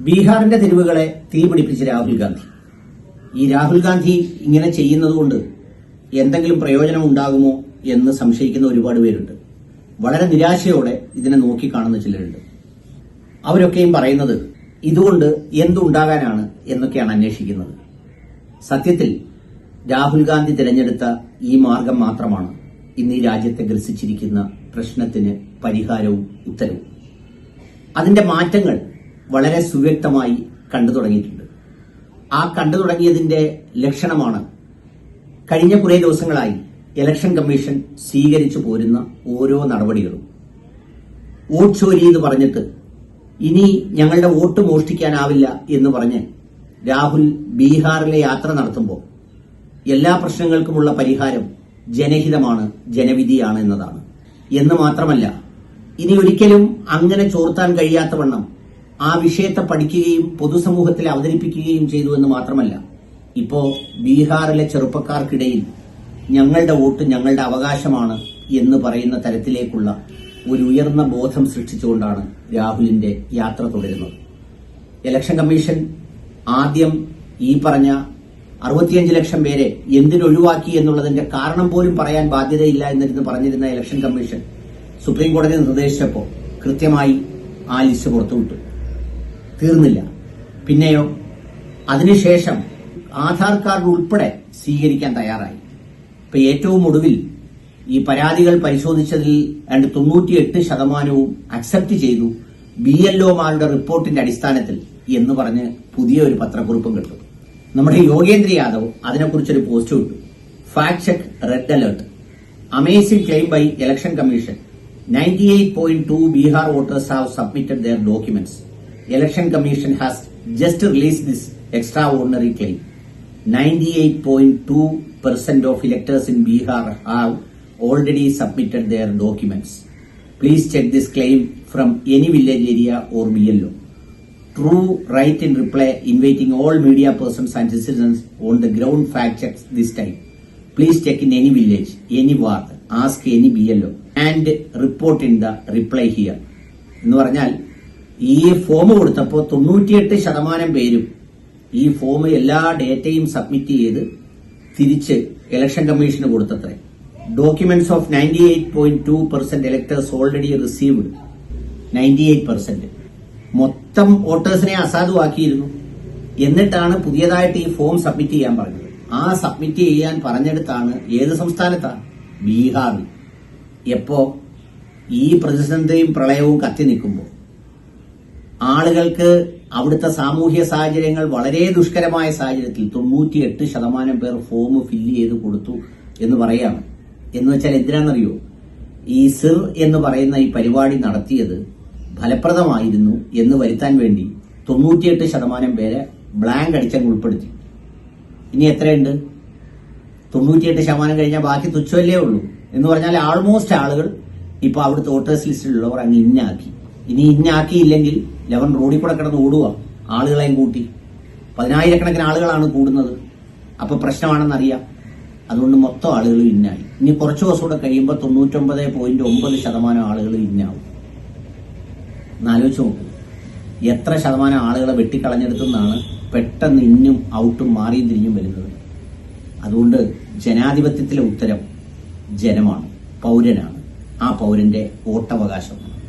ബീഹാറിന്റെ തെരുവുകളെ തീപിടിപ്പിച്ച് രാഹുൽ ഗാന്ധി. ഈ രാഹുൽ ഗാന്ധി ഇങ്ങനെ ചെയ്യുന്നതുകൊണ്ട് എന്തെങ്കിലും പ്രയോജനം ഉണ്ടാകുമോ എന്ന് സംശയിക്കുന്ന ഒരുപാട് പേരുണ്ട്. വളരെ നിരാശയോടെ ഇതിനെ നോക്കിക്കാണുന്ന ചിലരുണ്ട്. അവരൊക്കെയും പറയുന്നത് ഇതുകൊണ്ട് എന്തുണ്ടാകാനാണ് എന്നൊക്കെയാണ് അന്വേഷിക്കുന്നത്. സത്യത്തിൽ രാഹുൽ ഗാന്ധി തിരഞ്ഞെടുത്ത ഈ മാർഗം മാത്രമാണ് ഇന്ന് ഈ രാജ്യത്തെ ഗ്രസിച്ചിരിക്കുന്ന പ്രശ്നത്തിന് പരിഹാരവും ഉത്തരവും. അതിന്റെ മാറ്റങ്ങൾ വളരെ സുവ്യക്തമായി കണ്ടു തുടങ്ങിയിട്ടുണ്ട്. ആ കണ്ടു തുടങ്ങിയതിന്റെ ലക്ഷണമാണ് കഴിഞ്ഞ കുറേ ദിവസങ്ങളായി ഇലക്ഷൻ കമ്മീഷൻ സ്വീകരിച്ചു പോരുന്ന ഓരോ നടപടികളും. വോട്ട് ചോരി എന്ന് പറഞ്ഞിട്ട് ഇനി ഞങ്ങളുടെ വോട്ട് മോഷ്ടിക്കാനാവില്ല എന്ന് പറഞ്ഞ് രാഹുൽ ബീഹാറിലെ യാത്ര നടത്തുമ്പോൾ എല്ലാ പ്രശ്നങ്ങൾക്കുമുള്ള പരിഹാരം ജനഹിതമാണ് ജനവിധിയാണ് എന്നതാണ്. എന്ന് മാത്രമല്ല ഇനി ഒരിക്കലും അങ്ങനെ ചോർത്താൻ കഴിയാത്തവണ്ണം ആ വിഷയത്തെ പഠിക്കുകയും പൊതുസമൂഹത്തിൽ അവതരിപ്പിക്കുകയും ചെയ്തു എന്ന് മാത്രമല്ല ഇപ്പോ ബീഹാറിലെ ചെറുപ്പക്കാർക്കിടയിൽ ഞങ്ങളുടെ വോട്ട് ഞങ്ങളുടെ അവകാശമാണ് എന്ന് പറയുന്ന തരത്തിലേക്കുള്ള ഒരു ഉയർന്ന ബോധം സൃഷ്ടിച്ചുകൊണ്ടാണ് രാഹുലിന്റെ യാത്ര തുടരുന്നത്. ഇലക്ഷൻ കമ്മീഷൻ ആദ്യം ഈ പറഞ്ഞ അറുപത്തിയഞ്ച് ലക്ഷം പേരെ എന്തിനൊഴിവാക്കി എന്നുള്ളതിന്റെ കാരണം പോലും പറയാൻ ബാധ്യതയില്ല എന്നിരുന്ന് പറഞ്ഞിരുന്ന ഇലക്ഷൻ കമ്മീഷൻ സുപ്രീം കോടതി നിർദ്ദേശിച്ചപ്പോൾ കൃത്യമായി ആ ലിസ്റ്റ് പുറത്തുവിട്ടു. തീർന്നില്ല. പിന്നെയോ അതിനുശേഷം ആധാർ കാർഡ് ഉൾപ്പെടെ സ്വീകരിക്കാൻ തയ്യാറായി. ഇപ്പൊ ഏറ്റവും ഒടുവിൽ ഈ പരാതികൾ പരിശോധിച്ചതിൽ രണ്ട് തൊണ്ണൂറ്റിയെട്ട് ശതമാനവും അക്സെപ്റ്റ് ചെയ്തു ബി എൽ ഒമാരുടെ റിപ്പോർട്ടിന്റെ അടിസ്ഥാനത്തിൽ എന്ന് പറഞ്ഞ് പുതിയ ഒരു പത്രക്കുറിപ്പും കിട്ടും. നമ്മുടെ യോഗേന്ദ്ര യാദവ് അതിനെക്കുറിച്ചൊരു പോസ്റ്റ് വിട്ടു fact check red alert amazing claim by election commission ninety eight point two Bihar voters have submitted Commission has just released this extraordinary claim 98.2% of electors in Bihar have already submitted their documents. Please check this claim from any village area or BLO. True right in reply inviting all media persons and citizens on the ground fact checks this time. Please check in any village, any ward, ask any BLO and report in the reply here. എന്ന് പറഞ്ഞാൽ ഈ form കൊടുത്തപ്പോൾ തൊണ്ണൂറ്റിയെട്ട് ശതമാനം പേരും ഈ form എല്ലാ ഡേറ്റയും submit ചെയ്ത് തിരിച്ച് ഇലക്ഷൻ കമ്മീഷന് കൊടുത്തത്രേ. Documents of ninety eight point two percent electors already received ninety eight percent മൊത്തം വോട്ടേഴ്സിനെ അസാധുവാക്കിയിരുന്നു. എന്നിട്ടാണ് പുതിയതായിട്ട് ഈ ഫോം സബ്മിറ്റ് ചെയ്യാൻ പറഞ്ഞത്. ആ സബ്മിറ്റ് ചെയ്യാൻ പറഞ്ഞെടുത്താണ് ഏത് സംസ്ഥാനത്താണ്? ബീഹാറിൽ. എപ്പോ ഈ പ്രതിസന്ധിയും പ്രളയവും കത്തി നിൽക്കുമ്പോൾ. ആളുകൾക്ക് അവിടുത്തെ സാമൂഹ്യ സാഹചര്യങ്ങൾ വളരെ ദുഷ്കരമായ സാഹചര്യത്തിൽ തൊണ്ണൂറ്റിയെട്ട് ശതമാനം പേർ ഫോം ഫില്ല് ചെയ്ത് കൊടുത്തു എന്ന് പറയാണ് എന്ന് വെച്ചാൽ എന്തിനാണെന്നറിയോ? ഈ സിർ എന്ന് പറയുന്ന ഈ പരിപാടി നടത്തിയത് ഫലപ്രദമായിരുന്നു എന്ന് വരുത്താൻ വേണ്ടി തൊണ്ണൂറ്റിയെട്ട് ശതമാനം പേരെ ബ്ലാങ്ക് അടിച്ചങ്ങ് ഉൾപ്പെടുത്തി. ഇനി എത്രയുണ്ട്? തൊണ്ണൂറ്റിയെട്ട് ശതമാനം കഴിഞ്ഞാൽ ബാക്കി തുച്ഛമല്ലേ ഉള്ളൂ. എന്ന് പറഞ്ഞാൽ ആൾമോസ്റ്റ് ആളുകൾ ഇപ്പൊ അവിടുത്തെ വോട്ടേഴ്സ് ലിസ്റ്റിലുള്ളവർ അങ്ങ് ഇന്നാക്കി ഇനി ഇന്നാക്കിയില്ലെങ്കിൽ ലെവൻ റോഡിൽ കൂടെ കിടന്ന് ഓടുക ആളുകളെയും കൂട്ടി. പതിനായിരക്കണക്കിന് ആളുകളാണ് കൂടുന്നത്. അപ്പൊ പ്രശ്നമാണെന്നറിയാം. അതുകൊണ്ട് മൊത്തം ആളുകൾ ഇന്നായി. ഇനി കുറച്ച് ദിവസം കൂടെ കഴിയുമ്പോൾ തൊണ്ണൂറ്റൊമ്പത് പോയിന്റ് ഒമ്പത് ശതമാനം ആളുകൾ ഇന്നാവും. എന്നാലോചിച്ച് നോക്കൂ. എത്ര ശതമാനം ആളുകളെ വെട്ടിക്കളഞ്ഞെടുത്തെന്നാണ് പെട്ടെന്ന് ഇന്നും ഔട്ടും മാറിയും തിരിഞ്ഞും വരുന്നത്. അതുകൊണ്ട് ജനാധിപത്യത്തിലെ ഉത്തരം ജനമാണ് പൗരനാണ്. ആ പൗരന്റെ വോട്ടവകാശം